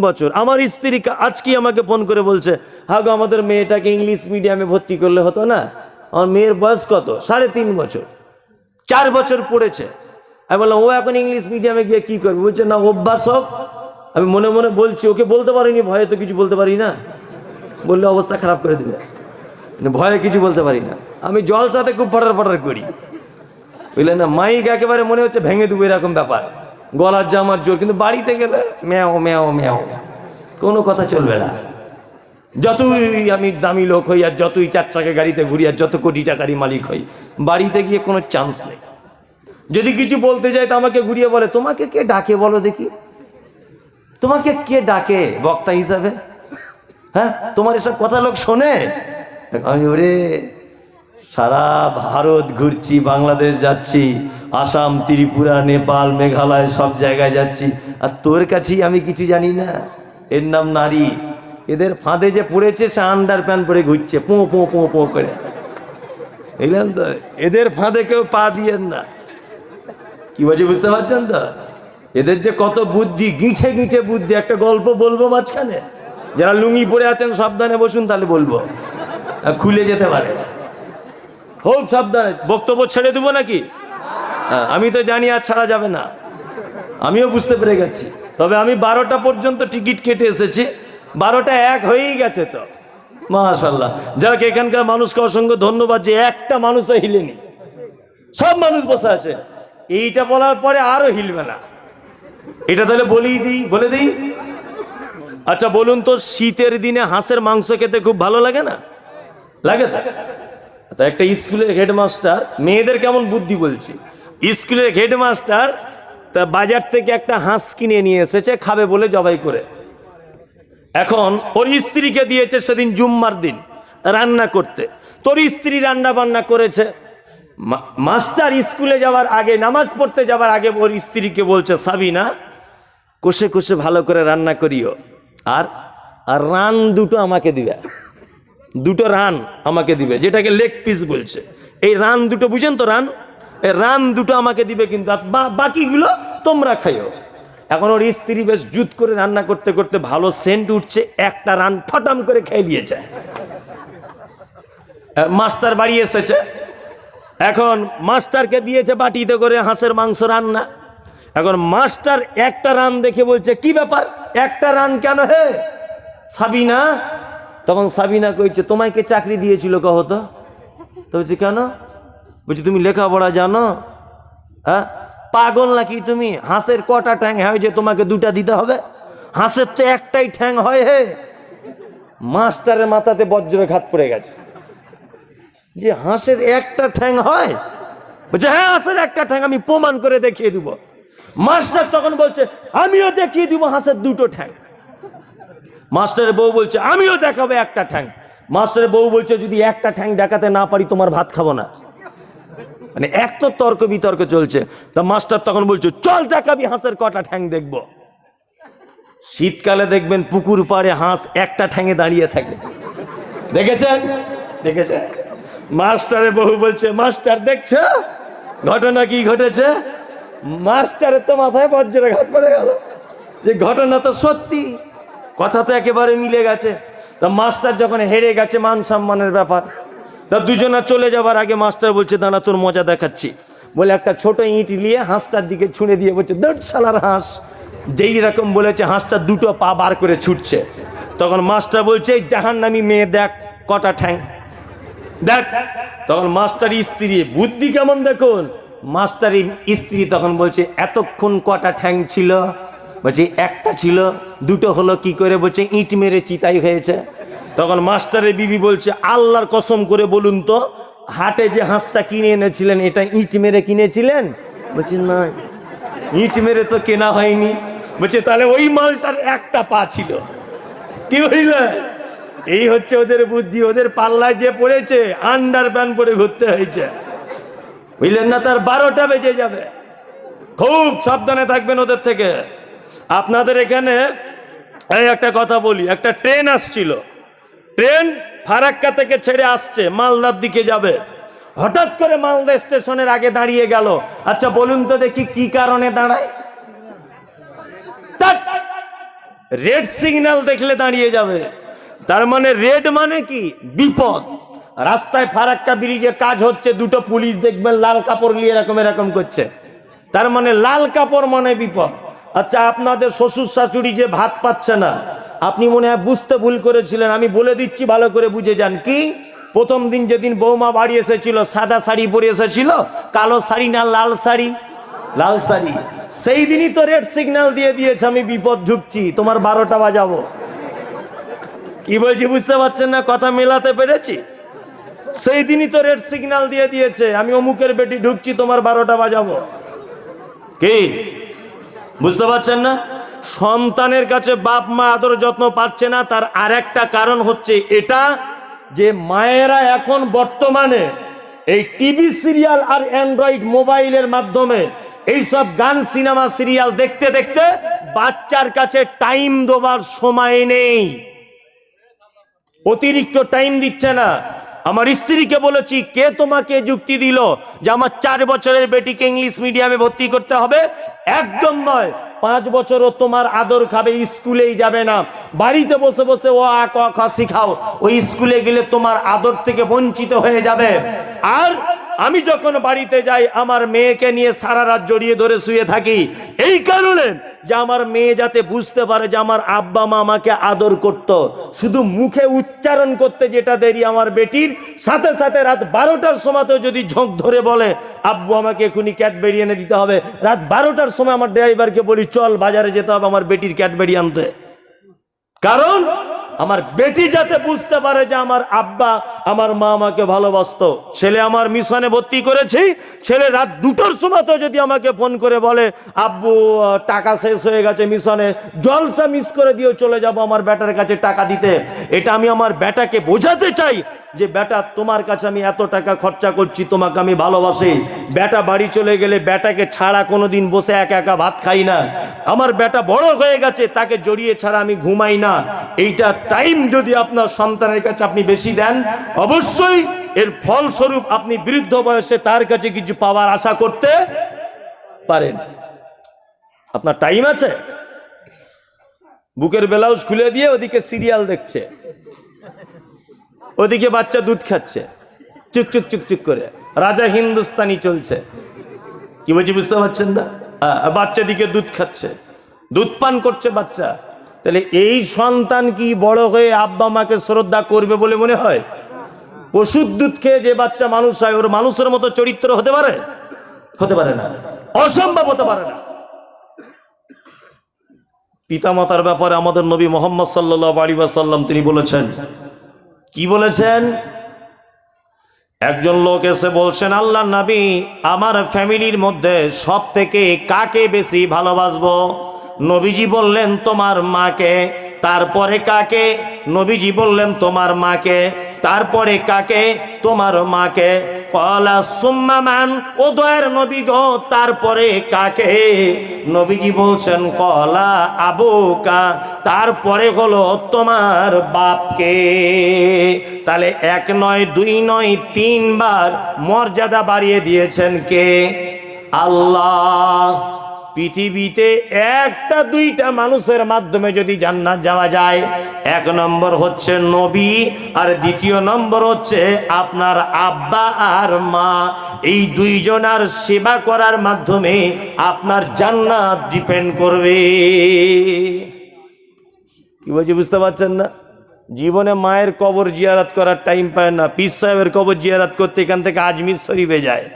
বছর। আমার স্ত্রী কা- আজকেই আমাকে ফোন করে বলছে, হাগো, আমাদের মেয়েটাকে ইংলিশ মিডিয়ামে ভর্তি করলে হতো না? আমার মেয়ের বয়স কত? সাড়ে তিন বছর। চার বছর পড়েছে। আমি বললাম, ও এখন ইংলিশ মিডিয়ামে গিয়ে কি করবে? বলছে, না অভ্যাস হোক। আমি মনে মনে বলছি, ওকে বলতে পারিনি, ভয়ে তো কিছু বলতে পারি না? বললে, অবস্থা খারাপ করে দেবে। মানে ভয়ে কিছু বলতে পারি না। আমি জলসাতে খুব ফটার ফটার করি। বুঝলেন না? মাইক একেবারে মনে হচ্ছে ভেঙে দেবো, এরকম ব্যাপার। গলার জামার জোর, কিন্তু বাড়িতে গেলে ম্যাও ম্যাও ম্যাও। কোনো কথা চলবে না। যতই আমি দামি লোক হই আর যতই চার চাকা গাড়িতে ঘুরি আর যত কোটি টাকারই মালিক হই, বাড়িতে গিয়ে কোনো চান্স নেই। যদি কিছু বলতে যাই তো আমাকে ঘুরিয়ে বলে, তোমাকে কে ডাকে বলো দেখি? তোমাকে কে ডাকে বক্তা হিসাবে? হ্যাঁ তোমার এসব কথা লোক শোনে? আমি, ওরে সারা ভারত ঘুরছি, বাংলাদেশ যাচ্ছি, আসাম, ত্রিপুরা, নেপাল, মেঘালয় সব জায়গায় যাচ্ছি। আর তোর কাছেই আমি কিছু জানি না। এর নাম নারী। এদের ফাঁদে যে পড়েছে, সে আন্ডার প্যান্ট পরে ঘুরছে, পো পো পো পো করে। বুঝলেন তো? এদের ফাঁদে কেউ পা দিয়েন না। কি বলছি, বুঝতে পারছেন তো? এদের যে কত বুদ্ধি, গিঁছে গিঁছে বুদ্ধি, একটা গল্প বলব মাঝখানে? যারা লুঙ্গি পরে আছেন, সাবধানে বসুন, তাহলে বলব। খুলে যেতে পারে। খুব সাবধানে। বক্তব্য ছেড়ে দেবো নাকি? হ্যাঁ, আমি তো জানি আর ছাড়া যাবে না। আমিও বুঝতে পেরে গেছি। তবে আমি বারোটা পর্যন্ত টিকিট কেটে এসেছি। বারোটা এক হয়েই গেছে তো। মাশাল্লাহ যাক এখানকার মানুষকে অসংখ্য ধন্যবাদ যে একটা মানুষও হিলেনি। সব মানুষ বসে আছে। এইটা বলার পরে আরও হিলবে না। এটা তাহলে বলেই দিই বলে দিই। আচ্ছা বলুন তো শীতের দিনে হাঁসের মাংস খেতে খুব ভালো লাগে না? লাগে তা একটা স্কুলের হেডমাস্টার মেয়েদের কেমন বুদ্ধি বলছি? স্কুলের হেডমাস্টার তা বাজার থেকে একটা হাঁস কিনে নিয়ে এসেছে, খাবে বলে জবাই করে। এখন ওর স্ত্রীকে দিয়েছে সেদিন জুম্মার দিন রান্না করতে। তোর স্ত্রী রান্না বান্না করেছে। মাস্টার স্কুলে যাওয়ার আগে, নামাজ পড়তে যাওয়ার আগে ওর স্ত্রীকে বলছে, সাবিনা, কষে কষে ভালো করে রান্না করিও। আর আর রান দুটো আমাকে দিবে। দুটো রান আমাকে দিবে যেটাকে লেগ পিস বলছে। এই রান দুটো বুঝেন তো রান? এই রান দুটো আমাকে দিবে কিন্তু বাকিগুলো তোমরা খাইও। এখন ওর স্ত্রী বেশ জুত করে রান্না করতে করতে ভালো সেন্ট উঠছে একটা রান ফটাম করে খেয়ে আহ, মাস্টার বাড়ি এসেছে। এখন মাস্টারকে দিয়েছে বাটিতে করে হাঁসের মাংস রান্না। এখন মাস্টার একটা রান দেখে বলছে কি ব্যাপার? একটা রান কেন হে? সাবিনা তখন সাবিনা কইছে তোমায় কে চাকরি দিয়েছিল কহ তো? তো বলছি, কেন? বলছি, তুমি লেখাপড়া জানো? হ্যাঁ? পাগল নাকি তুমি? হাঁসের কটা ঠ্যাং হয় যে তোমাকে দুটা দিতে হবে? হাঁসের তো একটাই ঠ্যাং হয় হে। মাস্টারের মাথাতে বজ্রঘাত পড়ে গেছে। যে হাঁসের একটা ঠ্যাং হয়? বলছে হ্যাঁ হাঁসের একটা ঠ্যাং, আমি প্রমাণ করে দেখিয়ে দিব। মাস্টার তখন বলছে, আমিও দেখিয়ে দিব হাঁসের দুটো ঠ্যাং। মাস্টারের বউ বলছে, আমিও দেখাবো একটা ঠ্যাং। মাস্টারের বউ বলছে, যদি একটা ঠ্যাং দেখাতে না পারি, তোমার ভাত খাব না। মানে এক তো তর্ক বিতর্ক চলছে। তা মাস্টার তখন বলছে, চল দেখাবি হাঁসের কটা ঠ্যাং দেখব। শীতকালে দেখবেন পুকুর পাড়ে হাঁস একটা ঠ্যাঙে দাঁড়িয়ে থাকে। দেখেছেন? দেখেছেন? মাস্টারে বহু বলছে, মাস্টার, দেখছ? ঘটনা কি ঘটেছে? মাস্টারের তো মাথায় বজ্রের বজ্রাঘাত পড়ে গেল। যে ঘটনা তো সত্যি। কথা তো একেবারে মিলে গেছে। তা মাস্টার যখন হেরে গেছে, মান সম্মানের ব্যাপার। তা দুজনা চলে যাবার আগে মাস্টার বলছে, দাঁড়া, তোর মজা দেখাচ্ছি। বলে একটা ছোট ইঁট নিয়ে হাঁসটার দিকে ছুঁড়ে দিয়ে বলছে, দৌড় সালার হাঁস। যেই রকম বলেছে, হাঁসটা দুটো পা বার করে ছুটছে। তখন মাস্টার বলছে, এই জাহান্নামী মেয়ে, দেখ কটা ঠ্যাং। দেখ। তখন মাস্টার স্ত্রী, বুদ্ধি কেমন দেখুন? মাস্টার স্ত্রী তখন বলছে, এতক্ষণ কটা ঠ্যাং ছিল? বলছে, একটা ছিল, দুটো হলো কি করে বলছে, ইট মেরে চিতাই হয়েছে। তখন মাস্টারের বিবি বলছে, আল্লাহর কসম করে বলুন তো, হাটে যে হাঁসটা কিনে এনেছিলেন, এটা ইট মেরে কিনেছিলেন? বলছি, না। ইট মেরে তো কেনা হয়নি। বলছে, তাহলে ওই মালটার একটা পা ছিল। কি বুঝলে এই হচ্ছে ওদের বুদ্ধি, ওদের পাল্লায় যে পড়েছে, আন্ডার প্যান্ট পরে ঘুরতে হয়েছে। বুঝলেন না, তার বারোটা বেজে যাবে। খুব সাবধানে থাকবেন ওদের থেকে। আপনাদের এখানে এই একটা কথা বলি, একটা ট্রেন আসছিল। ট্রেন ফারাক্কা থেকে ছেড়ে আসছে, মালদার দিকে যাবে। হঠাৎ করে মালদা স্টেশনের আগে দাঁড়িয়ে গেল। আচ্ছা বলুন তো দেখি কি কারণে দাঁড়ায়! রেড সিগন্যাল দেখলে দাঁড়িয়ে যাবে। তার মানে রেড মানে কি? বিপদ। রাস্তায় ফারাক্কা ব্রিজে কাজ হচ্ছে, দুটো পুলিশ দেখবেন লাল কাপড় নিয়ে এরকম এরকম করছে। তার মানে লাল কাপড় মানে বিপদ। আচ্ছা আপনাদের শ্বশুর শাশুড়ি যে ভাত পাচ্ছে না, আপনি মনে হয় বুঝতে ভুল করেছিলেন। আমি বলে দিচ্ছি, ভালো করে বুঝে যান। কি? প্রথম দিন যেদিন বৌমা বাড়ি এসেছিল, সাদা শাড়ি পরে এসেছিল, কালো শাড়ি না লাল শাড়ি? লাল শাড়ি। সেই দিনই তো রেড সিগন্যাল দিয়ে দিয়েছে, আমি বিপদ ঢুকছি, তোমার বারোটা বাজাবো। কি বলছি, বুঝতে পারছেন না? কথা মেলাতে পেরেছি? সেই দিনই তো রেড সিগন্যাল দিয়ে দিয়েছে, আমি অমুকের বেটি ঢুকছি, তোমার বারোটা বাজাবো। কি? বুঝতে পারছেন না? সন্তানের কাছে বাপ মা আদর যত্ন পাচ্ছে না, তার আর একটা কারণ হচ্ছে এটা যে মায়েরা এখন বর্তমানে এই টিভি সিরিয়াল আর অ্যান্ড্রয়েড মোবাইলের মাধ্যমে এইসব গান, সিনেমা, সিরিয়াল দেখতে দেখতে বাচ্চার কাছে টাইম দেবার সময় নেই। অতিরিক্ত টাইম দিচ্ছে না। আমার স্ত্রীকে বলেছি, কে তোমাকে যুক্তি দিল যে আমার চার বছরের বেটিকে ইংলিশ মিডিয়ামে ভর্তি করতে হবে? একদম নয়। পাঁচ বছরও তোমার আদর খাবে, স্কুলেই যাবে না। বাড়িতে বসে বসে ও আ ক খ শিখাও। ওই স্কুলে গেলে তোমার আদর থেকে বঞ্চিত হয়ে যাবে। আর আমি যখন বাড়িতে যাই, আমার মেয়েকে নিয়ে সারা রাত জড়িয়ে ধরে শুয়ে থাকি। এই কারণে যে আমার মেয়ে যাতে বুঝতে পারে যে আমার আব্বা মা আমাকে আদর করত, শুধু মুখে উচ্চারণ করতে যেটা দেরি আমার বেটির, সাথে সাথে রাত বারোটার সময়তেও যদি ঝোঁক ধরে বলে, আব্বু, আমাকে এখনই ক্যাটবেরি এনে দিতে হবে। রাত বারোটার সময় আমার ড্রাইভারকে বলি, চল বাজারে যেতে হবে আমার বেটির ক্যাটবেরি আনতে। কারণ আমার বেটি যাতে বুঝতে পারে যে আমার আব্বা আমার মা আমাকে ভালোবাসতো, ছেলে আমার মিশনে ভর্তি করেছি, ছেলে রাত দুটোর সময়তেও যদি আমাকে ফোন করে বলে, আব্বু টাকা শেষ হয়ে গেছে মিশনে, জলসা মিস করে দিয়ে চলে যাব আমার ব্যাটার কাছে টাকা দিতে। এটা আমি আমার ব্যাটাকে বোঝাতে চাই যে বেটা, তোমার কাছে আমি এত টাকা খরচা করছি, তোমাকে আমি ভালোবাসি। বেটা, বাড়ি চলে গেলে বেটাকে ছাড়া কোনোদিন বসে একা একা ভাত খাই না। আমার বেটা বড় হয়ে গেছে, তাকে জড়িয়ে ছাড়া আমি ঘুমাই না। এইটা টাইম যদি আপনার সন্তানের কাছে আপনি বেশি দেন, অবশ্যই এর ফলস্বরূপ আপনি বৃদ্ধ বয়সে তার কাছে কিছু পাওয়ার আশা করতে পারেন। আপনার টাইম আছে? বুকের ব্লাউজ খুলে দিয়ে ওদিকে সিরিয়াল দেখছে। ওদিকে বাচ্চা দুধ খাচ্ছে। চুক চুক চুক চুক করে। রাজা হিন্দুস্তানি চলছে। কি বলছি বুঝতে পারছেন না? আহ, বাচ্চা দিকে দুধ খাচ্ছে। দুধ পান করছে বাচ্চা। তাহলে এই সন্তান কি বড় হয়ে আব্বা মাকে শ্রদ্ধা করবে বলে মনে হয়? পশুর দুধ খেয়ে যে বাচ্চা মানুষ হয় ওর মানুষের মতো চরিত্র হতে পারে? হতে পারে না। অসম্ভব হতে পারে না। পিতামাতার ব্যাপারে আমাদের নবী মোহাম্মদ সাল্লাহ আলী সাল্লাম তিনি বলেছেন কি বলেছেন? একজন লোক এসে বলছেন, আল্লাহ নবী, আমার ফ্যামিলির মধ্যে সব থেকে কাকে বেশি ভালোবাসবো? নবীজি বললেন, তোমার মাকে। তারপরে কাকে? নবীজি বললেন, তোমার মাকে। তারপরে কাকে? তোমার মাকে। কলা সুম্মামান ও দয়ের নবী গ, তারপরে কাকে? নবীজি বলছেন, কলা আবুকা তারপরে হলো তোমার বাপকে। তাহলে এক নয়, দুই নয়, তিনবার মর্যাদা বাড়িয়ে দিয়েছেন কে? আল্লাহ। পৃথিবীতে একটা দুইটা মানুষের মাধ্যমে যদি জান্নাত যাওয়া যায়, এক নম্বর হচ্ছে নবী আর দ্বিতীয় নম্বর হচ্ছে আপনার আব্বা আর মা। এই দুইজনার সেবা করার মাধ্যমে আপনার জান্নাত ডিপেন্ড করবে। কি বলছি, বুঝতে পারছেন না? জীবনে মায়ের কবর জিয়ারাত করার টাইম পায় না পিস সাহেবের কবর জিয়ারাত করতে এখান থেকে আজমির শরীফে যায়।